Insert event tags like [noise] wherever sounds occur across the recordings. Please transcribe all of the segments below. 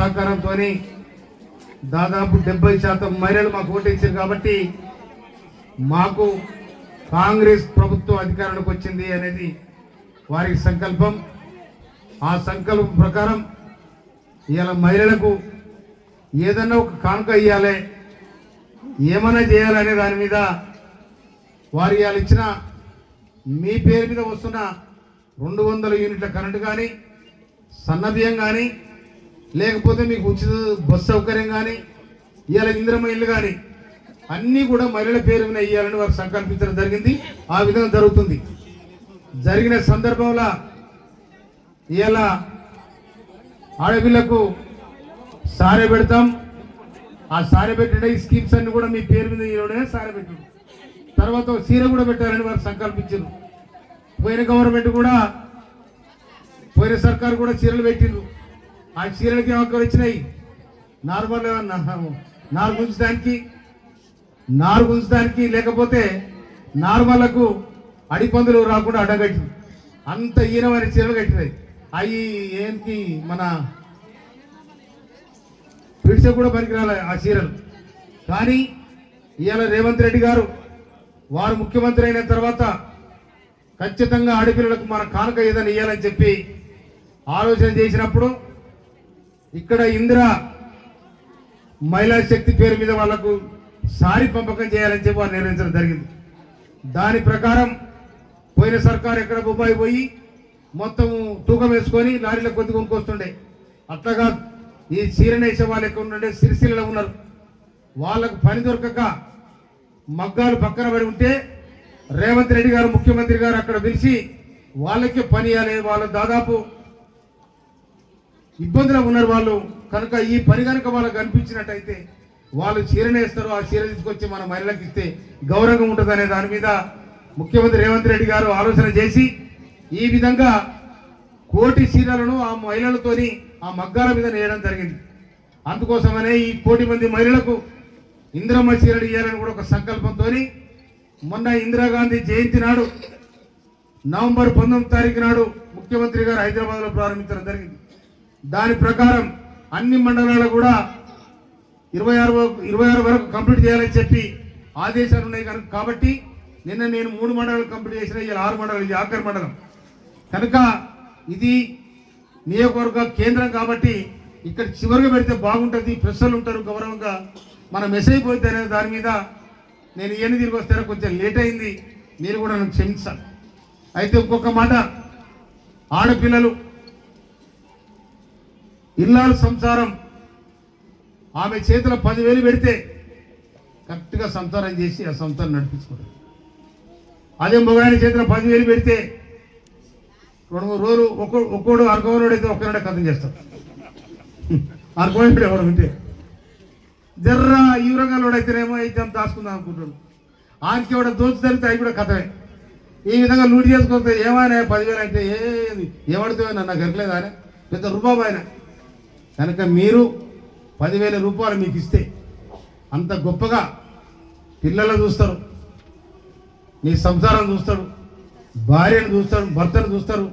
సహకారంతో దాదాపు డెబ్బై శాతం మహిళలు మాకు ఓటేసారు కాబట్టి మాకు కాంగ్రెస్ ప్రభుత్వం అధికారంలోకి వచ్చింది అనేది వారి సంకల్పం. ఆ సంకల్పం ప్రకారం ఇవాళ మహిళలకు ఏదన్నా ఒక కానుక ఇవ్వాలి ఏమైనా చేయాలనే దాని మీద వారు ఇవాళ ఇచ్చిన మీ పేరు మీద వస్తున్న రెండు వందల యూనిట్ల కరెంటు కానీ సన్నబియ్యం కానీ లేకపోతే మీకు ఉచిత బస్ సౌకర్యం కానీ ఇవాళ ఇంద్రమ ఇల్లు కానీ అన్నీ కూడా మహిళల పేరు మీద ఇవ్వాలని వారు సంకల్పించడం జరిగింది. ఆ విధంగా జరుగుతుంది. జరిగిన సందర్భంలో ఇవాళ ఆడపిల్లకు సారే పెడతాం. ఆ సారే పెట్టిన ఈ స్కీమ్స్ అన్ని కూడా మీ పేరు మీద ఇవ్వడమే సారే పెట్టడం తర్వాత సీర కూడా పెట్టాలని వారు సంకల్పించారు పోయిన గవర్నమెంట్ కూడా పోయిన సర్కారు కూడా చీరలు పెట్టిండ్రు. ఆ చీరలకి ఒక్కరు వచ్చినాయి నార్మల్ నారు గుంచడానికి నారు గుంచడానికి లేకపోతే నార్మల్లకు అడిపందులు రాకుండా అడ్డగట్టి అంత ఈనమైన చీరలు కట్టినాయి. అవి ఏంటి మన పిడిచ కూడా పనికిరాలి ఆ చీరలు. కానీ ఇవాళ రేవంత్ రెడ్డి గారు వారు ముఖ్యమంత్రి అయిన తర్వాత ఖచ్చితంగా ఆడపిల్లలకు మన కానుక ఏదని ఇవ్వాలని చెప్పి ఆలోచన చేసినప్పుడు ఇక్కడ ఇందిరా మహిళా శక్తి పేరు మీద వాళ్ళకు సారి పంపకం చేయాలని చెప్పి వారు నిర్ణయించడం జరిగింది. దాని ప్రకారం పోయిన సర్కారు ఎక్కడ బొబ్బాయి పోయి మొత్తం తూకం వేసుకొని లారీలో కొద్ది కొనుక్కొస్తుండే. అట్లాగా ఈ చీరనేసే వాళ్ళు ఎక్కడ ఉండే సిరిసిల్లలో ఉన్నారు. వాళ్ళకు పని దొరకక మగ్గాలు పక్కన పడి ఉంటే రేవంత్ రెడ్డి గారు ముఖ్యమంత్రి గారు అక్కడ పిలిచి వాళ్ళకే పని ఇవ్వాలి. వాళ్ళు దాదాపు ఇబ్బందులు ఉన్నారు వాళ్ళు. కనుక ఈ పని కనుక వాళ్ళకి కనిపించినట్టయితే వాళ్ళు చీరనేస్తారు ఆ చీర తీసుకొచ్చి మన మహిళలకు ఇస్తే గౌరవంగా ఉంటుంది అనే దాని మీద ముఖ్యమంత్రి రేవంత్ రెడ్డి గారు ఆలోచన చేసి ఈ విధంగా కోటి చీరలను ఆ మహిళలతోని ఆ మగ్గాల మీద నేయడం జరిగింది. అందుకోసమనే ఈ కోటి మంది మహిళలకు ఇందిరమ్మ చీరలు ఇవ్వాలని కూడా ఒక సంకల్పంతో మొన్న ఇందిరాగాంధీ జయంతి నాడు నవంబర్ పంతొమ్మిది తారీఖు నాడు ముఖ్యమంత్రి గారు హైదరాబాద్లో ప్రారంభించడం జరిగింది. దాని ప్రకారం అన్ని మండలాలు కూడా ఇరవై ఆరు వరకు- ఇరవై ఆరు వరకు కంప్లీట్ చేయాలని చెప్పి ఆదేశాలు ఉన్నాయి కనుక కాబట్టి నిన్న నేను మూడు మండలాలు కంప్లీట్ చేసిన ఇలా ఆరు మండలాలు ఇది ఆఖరి మండలం. కనుక ఇది నియోజకవర్గ కేంద్రం కాబట్టి ఇక్కడ చివరిగా పెడితే బాగుంటుంది ప్రశ్నలు ఉంటారు గౌరవంగా. మన మెసేజ్ పోతే అనే దాని మీద నేను ఇవన్నీ తిరిగి వస్తారా కొంచెం లేట్ అయింది. మీరు కూడా నన్ను క్షమించాలి. అయితే ఇంకొక మాట. ఆడపిల్లలు ఇల్లాలు సంసారం ఆమె చేతిలో పదివేలు పెడితే కరెక్ట్గా సంసారం చేసి ఆ సంసారం నడిపించుకుంటారు అదే మొగాడి చేతిలో పదివేలు పెడితే రెండు మూడు రోజులు ఒక్కో ఒక్కోడు అర్గవనుడు అయితే ఒక్కనాడే కథం చేస్తాడు. [laughs] అర్గవనుడు ఎవరు ఉంటే. జర్ర ఈ రంగంలో అయితేనేమో అయితే దాచుకుందాం అనుకుంటాడు ఆమెకి ఎవడ దోచి జరిగితే అవి కూడా కథమే. ఈ విధంగా లూటి చేసుకుంటే ఏమైనా పదివేలు అంటే ఏది? ఏమడుతుంది నన్ను గరకలేదు ఆయన? పెద్ద రూపాయి ఆయన. కనుక మీరు పదివేల రూపాయలు మీకు ఇస్తే అంత గొప్పగా పిల్లలను చూస్తారు నీ సంసారం చూస్తారు భార్యను చూస్తారు భర్తను చూస్తారు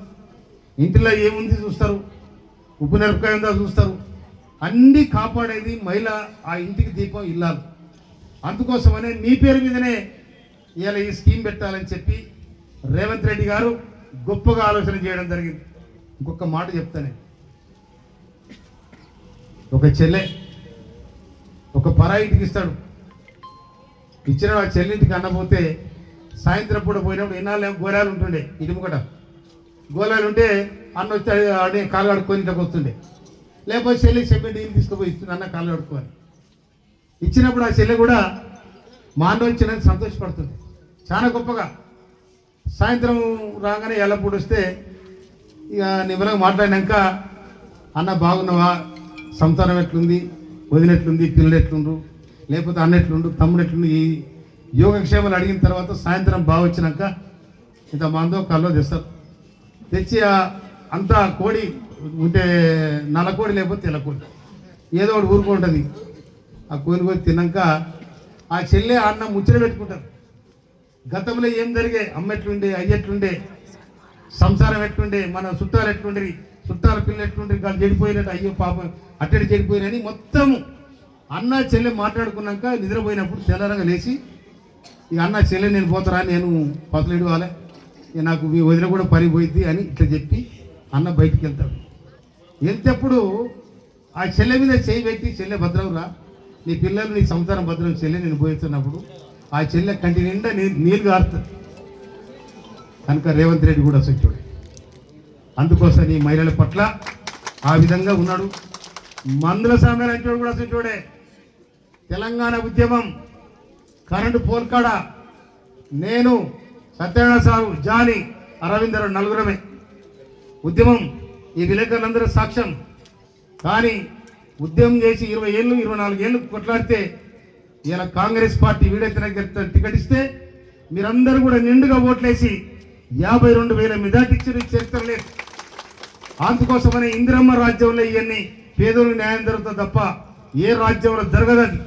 ఇంటిలో ఏముంది చూస్తారు ఉప్పు మిరపకాయ చూస్తారు. అన్నీ కాపాడేది మహిళ ఆ ఇంటికి దీపం ఇల్లాలి. అందుకోసమనే మీ పేరు మీదనే ఇవాళ ఈ స్కీమ్ పెట్టాలని చెప్పి రేవంత్ రెడ్డి గారు గొప్పగా ఆలోచన చేయడం జరిగింది. ఇంకొక మాట చెప్తానే. ఒక చెల్లె ఒక పరా ఇంటికి ఇస్తాడు. ఇచ్చిన ఆ చెల్లింటికి అన్నపోతే సాయంత్రం పూట పోయినప్పుడు ఎన్నాళ్ళు గోళాలు ఉంటుండే ఇటుముకట గోళాలు ఉంటే అన్న వచ్చి ఆడే కాలు కడుక్కొని ఇట్లా వస్తుండే. లేకపోతే చెల్లి చెప్పి నీళ్ళు తీసుకుపోయి ఇస్తుంది అన్న కాళ్ళు కడుక్కోవాలి. ఇచ్చినప్పుడు ఆ చెల్లె కూడా మా అన్న వచ్చినందుకు సంతోషపడుతుంది. చాలా గొప్పగా. సాయంత్రం రాగానే ఎల్లప్పుడు వస్తే ఇక నిమ్మలంగా మాట్లాడినాక అన్న బాగున్నావా? సంతానం ఎట్లుంది వదినెట్లుంది పిల్లలు ఎట్లుండ్రు లేకపోతే అన్న ఎట్లుండు తమ్ముడు ఎట్లుండు ఈ యోగక్షేమాలు అడిగిన తర్వాత సాయంత్రం బాగా వచ్చినాక ఇంత మందో కల్లో తెస్తారు. తెచ్చి అంతా కోడి ఉంటే నల్ల కోడి లేకపోతే తెల్ల కోడి. ఏదో ఒకటి ఊరుకుంటుంది ఆ కోడి కోసి తిన్నాక ఆ చెల్లె అన్న ముచ్చట పెట్టుకుంటారు. గతంలో ఏం జరిగే అమ్మ ఎట్లుండే అయ్య ఎట్లుండే సంసారం ఎట్లుండే మన చుట్టాలు ఎట్లుండేవి చుట్టాల పిల్లలు ఎట్లుంటే వాళ్ళు చెడిపోయినట్టు అయ్యో పాపం అట్టడి చెడిపోయినని మొత్తం అన్న చెల్లె మాట్లాడుకున్నాక నిద్రపోయినప్పుడు తెల్లరంగా లేచి ఇక అన్న చెల్లె నేను పోతారా? నేను పతలేడు వాళ్ళే ఇక నాకు మీ వదిన కూడా పని పోయింది అని ఇట్లా చెప్పి అన్న బయటికి వెళ్తాడు. వెళ్తేప్పుడు ఆ చెల్లె మీద చేయి పెట్టి చెల్లె భద్రంరా నీ పిల్లలు నీ సంసారం భద్రం. చెల్లె నేను పోయిస్తున్నప్పుడు ఆ చెల్లె కంటి నిండా నీ నీళ్ళు కారుతుంది. కనుక రేవంత్ రెడ్డి కూడా సత్యుడు అందుకోసం ఈ మహిళల పట్ల ఆ విధంగా ఉన్నాడు. మందుల సామ్యాలు అంటే కూడా చూడే. తెలంగాణ ఉద్యమం కరెంటు పోల్కాడ నేను సత్యనారాయణ సాగు జాని అరవిందరు నలుగురమే. ఉద్యమం ఈ విలేకరులందరూ సాక్ష్యం. కానీ ఉద్యమం చేసి ఇరవై ఏళ్ళు ఇరవై నాలుగు ఏళ్ళు కొట్లాడితే ఇలా కాంగ్రెస్ పార్టీ వీడైతే టికెట్ ఇస్తే మీరందరూ కూడా నిండుగా ఓట్లేసి యాభై రెండు వేల మెజార్టీ ఇచ్చిన చరిత్ర లేదు. అందుకోసమనే ఇందిరమ్మ రాజ్యంలో ఇవన్నీ పేదలకు న్యాయం జరుగుతుంది తప్ప ఏ రాజ్యంలో జరగదని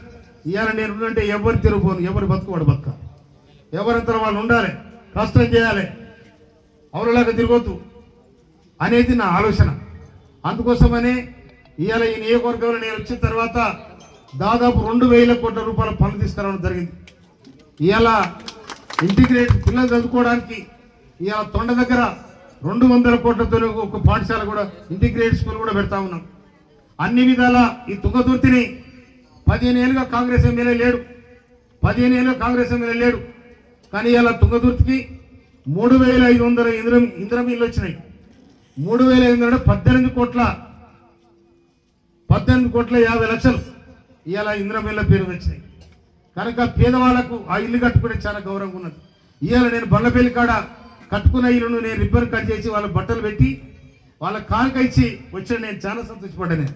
ఇవాళ నేను ఎవరు తిరుగుపోను ఎవరు బతుకువాడు బతుక? ఎవరంతా వాళ్ళు ఉండాలి? కష్టం చేయాలి? అవులలాగా తిరగొద్దు అనేది నా ఆలోచన. అందుకోసమనే ఇవాళ ఈ నియోజకవర్గంలో నేను వచ్చిన తర్వాత దాదాపు రెండు వేల కోట్ల రూపాయల పనులు తీసుకురావడం జరిగింది. ఇవాళ ఇంటిగ్రేట్ పిల్లలు చదువుకోవడానికి ఇవాళ తొండ దగ్గర రెండు వందల కోట్లతో ఒక పాఠశాల కూడా ఇంటిగ్రేట్ స్కూల్ కూడా పెడతా ఉన్నాం. అన్ని విధాల ఈ తుంగతుర్తిని పదిహేను ఏళ్ళుగా కాంగ్రెస్ ఎమ్మెల్యే లేడు. పదిహేను ఏళ్ళుగా కాంగ్రెస్ ఎమ్మెల్యే లేడు. కానీ ఇలా తుంగతుర్తికి మూడు వేల ఐదు వందల ఇంద్రం ఇంద్రం ఇల్లు వచ్చినాయి. మూడు వేల ఐదు వందల పద్దెనిమిది కోట్ల పద్దెనిమిది కోట్ల యాభై లక్షలు ఇవాళ ఇంద్రమిల్ల పేరు వచ్చినాయి. కనుక పేదవాళ్ళకు ఆ ఇల్లు కట్టుకునే చాలా గౌరవంగా ఉన్నది. ఇవాళ నేను బండపల్లి కాడ కట్టుకున్న ఇల్లును నేను రిబ్బన్ కట్ చేసి వాళ్ళ బట్టలు పెట్టి వాళ్ళ కానుక ఇచ్చి వచ్చాను నేను చాలా సంతోషపడ్డాను.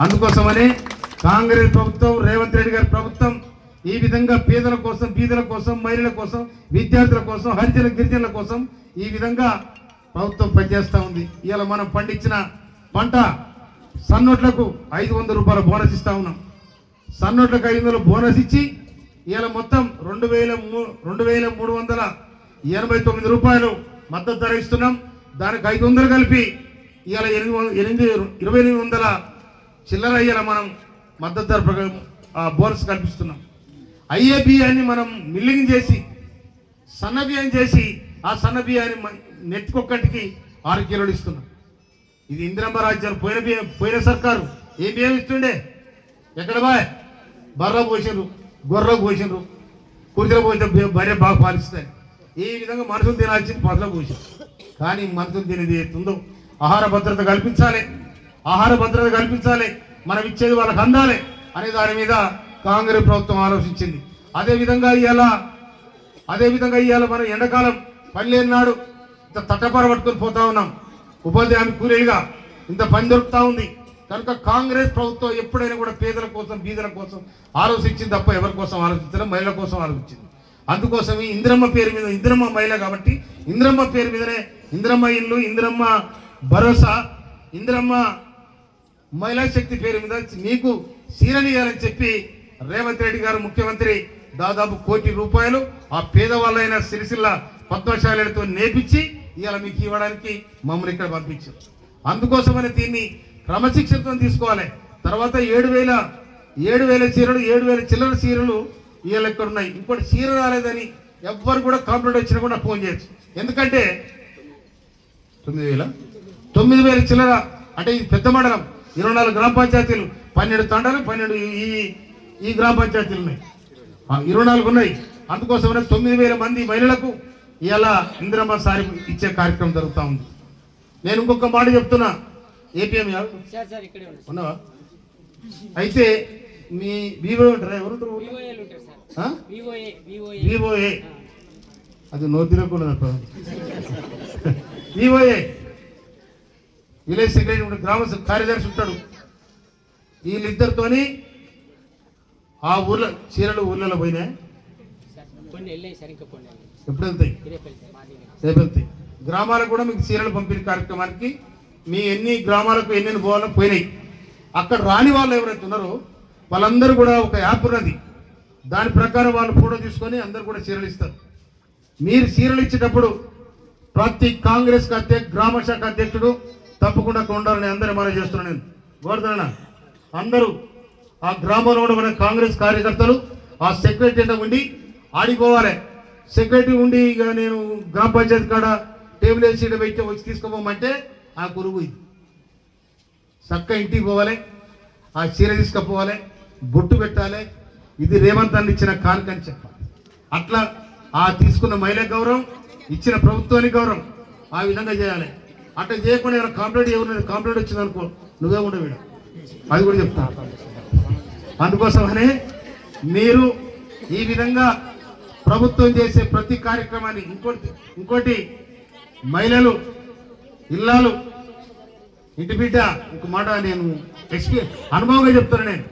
అందుకోసమనే కాంగ్రెస్ ప్రభుత్వం రేవంత్ రెడ్డి గారి ప్రభుత్వం ఈ విధంగా పేదల కోసం బీదల కోసం మహిళల కోసం విద్యార్థుల కోసం హరిజన గిరిజనుల కోసం ఈ విధంగా ప్రభుత్వం పనిచేస్తూ ఉంది. ఇవాళ మనం పండించిన పంట సన్నోట్లకు ఐదు వందల రూపాయల బోనస్ ఇస్తా ఉన్నాం. సన్నోట్లకు ఐదు వందల బోనస్ ఇచ్చి ఇవాళ మొత్తం రెండు వేల మూ- రెండు వేల మూడు వందల ఎనభై తొమ్మిది రూపాయలు మద్దతు ధర ఇస్తున్నాం. దానికి ఐదు వందలు కలిపి ఇవాళ ఎనిమిది ఎనిమిది ఇరవై ఎనిమిది వందల చిల్లర ఇవాళ మనం మద్దతు ధర ప్రకారం ఆ బోనస్ కల్పిస్తున్నాం. అయ్యే బియ్యాన్ని మనం మిల్లింగ్ చేసి సన్న బియ్యం చేసి ఆ సన్న బియ్యాన్ని మ- నెత్తికొక్కటికి ఆరు కిలోలు ఇస్తున్నాం. ఇది ఇందిరమ్మ రాజ్యాలు పోయిన బియ్యం పోయిన సర్కారు ఏ బియ్యం ఇస్తుండే? ఎక్కడ బాయ్ బర్ర పోసిండ్రు గొర్ర పోసిండ్రు కుర్చీలో పోసిన బియ్యం భార్య బాగా పాలిస్తాయి. ఈ విధంగా మనుషులు తినాల్సింది పదలో పోసింది కానీ మనుషులు తినేది ఎత్తుందో ఆహార భద్రత కల్పించాలి. ఆహార భద్రత కల్పించాలి. మనం ఇచ్చేది వాళ్ళకి అందాలి అనే దాని మీద కాంగ్రెస్ ప్రభుత్వం ఆలోచించింది. అదేవిధంగా ఇవాళ అదేవిధంగా ఇవాళ మనం ఎండాకాలం పనిలేని నాడు ఇంత తట్టపర పట్టుకొని పోతా ఉన్నాం. ఉపాధి హామీ కూలీలుగా ఇంత పని దొరుకుతూ ఉంది. కనుక కాంగ్రెస్ ప్రభుత్వం ఎప్పుడైనా కూడా పేదల కోసం బీదల కోసం ఆలోచించింది తప్ప ఎవరి కోసం ఆలోచించడం మహిళల కోసం ఆలోచించింది. అందుకోసమే ఇంద్రమ్మ పేరు మీద ఇంద్రమ్మ మహిళ కాబట్టి ఇంద్రమ్మ పేరు మీదనే ఇంద్రమ్మ ఇల్లు ఇంద్రమ్మ భరోసా ఇంద్రమ్మ మహిళా శక్తి పేరు మీద మీకు సీరనియాలని చెప్పి రేవంత్ రెడ్డి గారు ముఖ్యమంత్రి దాదాపు కోటి రూపాయలు ఆ పేదవాళ్ళైన సిరిసిల్ల పద్మశాలతో నేర్పించి ఇవాళ మీకు ఇవ్వడానికి మమ్మల్ని ఇక్కడ పంపించారు. అందుకోసమని దీన్ని క్రమశిక్షణతో తీసుకోవాలి. తర్వాత ఏడు వేల ఏడు వేల చీరలు ఏడు వేల చిల్లర చీరలు ఇవాళ ఇక్కడ ఉన్నాయి? ఇంకోటి చీర రాలేదని ఎవ్వరు కూడా కంప్లైంట్ వచ్చినా కూడా ఫోన్ చేయొచ్చు. ఎందుకంటే తొమ్మిది వేల? తొమ్మిది వేల చిల్లర అంటే ఇది పెద్ద మండలం. ఇరవై నాలుగు గ్రామ పంచాయతీలు. పన్నెండు తండాలు పన్నెండు ఈ ఈ గ్రామ పంచాయతీలు ఉన్నాయి. ఇరవై నాలుగు ఉన్నాయి. అందుకోసమనే తొమ్మిది వేల మంది మహిళలకు ఇలా ఇందిరమ్మ సారి ఇచ్చే కార్యక్రమం జరుగుతూ ఉంది. నేను ఇంకొక మాట చెప్తున్నా. ఏపీఎం ఉన్నావా? అయితే మీ వివో ఉంటారా వివోఏ అది నోతిరకూడదు వివోఏ విలేజ్ సెక్రటరీ ఉంటాడు గ్రామ కార్యదర్శి ఉంటాడు వీళ్ళిద్దరితోని ఆ ఊర్లో చీరలు ఊర్లలో పోయినాయి. ఎప్పుడు వెళ్తాయి రేపు వెళ్తాయి మాది రేపు వెళ్తాయి గ్రామాలకు కూడా మీకు చీరలు పంపిణీ కార్యక్రమానికి మీ ఎన్ని గ్రామాలకు ఎన్ని పోవాలో పోయినాయి అక్కడ రాని వాళ్ళు ఎవరైతే ఉన్నారో వాళ్ళందరూ కూడా ఒక యాప్ ఉన్నది దాని ప్రకారం వాళ్ళు ఫోటో తీసుకొని అందరు కూడా చీరలు ఇస్తారు. మీరు చీరలు ఇచ్చేటప్పుడు ప్రతి కాంగ్రెస్ అధ్యక్ష గ్రామ శాఖ అధ్యక్షుడు తప్పకుండా ఉండాలని అందరూ మనం చేస్తున్నాను నేను. కోరుతున్నా అందరూ ఆ గ్రామంలో ఉన్న కాంగ్రెస్ కార్యకర్తలు ఆ సెక్రటరీ ఉండి ఆడిపోవాలి. సెక్రటరీ ఉండి ఇక నేను గ్రామ పంచాయతీ కాడ టేబుల్ వేసి పెట్టి వచ్చి తీసుకోపోమంటే ఆ గురువు ఇది. చక్క ఇంటికి పోవాలి ఆ చీర తీసుకుపోవాలి బొట్టు పెట్టాలి ఇది రేవంత్ అన్న ఇచ్చిన కానుక అని చెప్పాలి అట్లా ఆ తీసుకున్న మహిళ గౌరవం ఇచ్చిన ప్రభుత్వానికి గౌరవం ఆ విధంగా చేయాలి. అట్లా చేయకుండా ఎవరైనా కాంప్లైంట్ ఎవరైనా కాంప్లైంట్ వచ్చింది అనుకో నువ్వే ఉండవు. అది కూడా చెప్తా. అందుకోసమనే మీరు ఈ విధంగా ప్రభుత్వం చేసే ప్రతి కార్యక్రమాన్ని ఇంకోటి ఇంకోటి మహిళలు ఇల్లాలు ఇంటి బిడ్డ ఇంక మాట నేను ఎక్స్పీ అనుభవంగా చెప్తాను నేను.